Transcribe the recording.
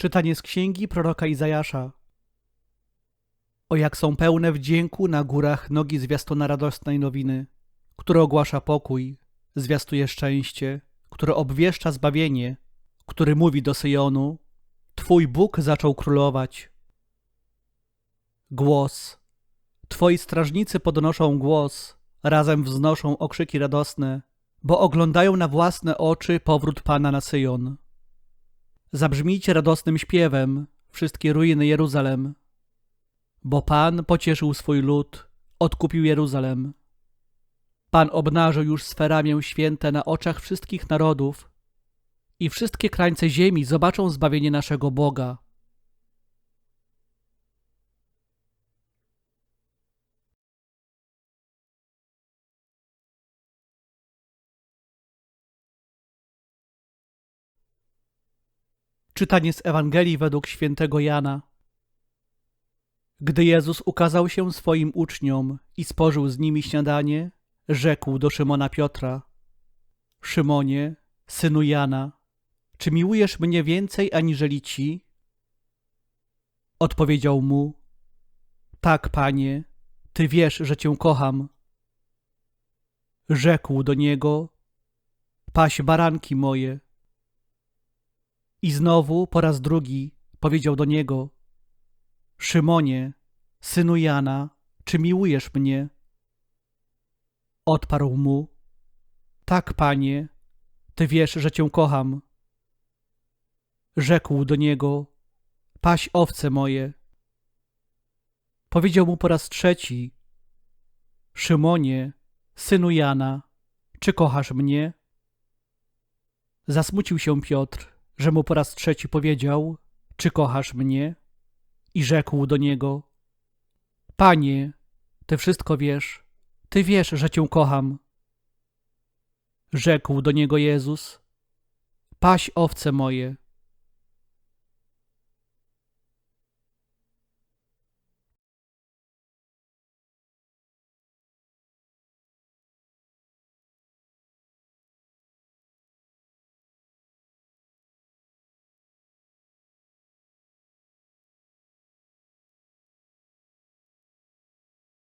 Czytanie z księgi proroka Izajasza. O jak są pełne wdzięku na górach nogi zwiastuna radosnej nowiny, które ogłasza pokój, zwiastuje szczęście, które obwieszcza zbawienie, który mówi do Syjonu, Twój Bóg zaczął królować. Głos. Twoi strażnicy podnoszą głos, razem wznoszą okrzyki radosne, bo oglądają na własne oczy powrót Pana na Syjon. Zabrzmijcie radosnym śpiewem, wszystkie ruiny Jeruzalem, bo Pan pocieszył swój lud, odkupił Jeruzalem. Pan obnażył już swe ramię święte na oczach wszystkich narodów i wszystkie krańce ziemi zobaczą zbawienie naszego Boga. Czytanie z Ewangelii według świętego Jana. Gdy Jezus ukazał się swoim uczniom i spożył z nimi śniadanie, rzekł do Szymona Piotra: Szymonie, synu Jana, czy miłujesz mnie więcej aniżeli ci? Odpowiedział mu: Tak, panie, ty wiesz, że cię kocham. Rzekł do niego: Paś baranki moje. I znowu po raz drugi powiedział do niego: Szymonie, synu Jana, czy miłujesz mnie? Odparł mu: Tak, panie, ty wiesz, że cię kocham. Rzekł do niego: Paś owce moje. Powiedział mu po raz trzeci: Szymonie, synu Jana, czy kochasz mnie? Zasmucił się Piotr że mu po raz trzeci powiedział: Czy kochasz mnie? I rzekł do niego: Panie, ty wszystko wiesz, ty wiesz, że cię kocham. Rzekł do niego Jezus: Paś owce moje.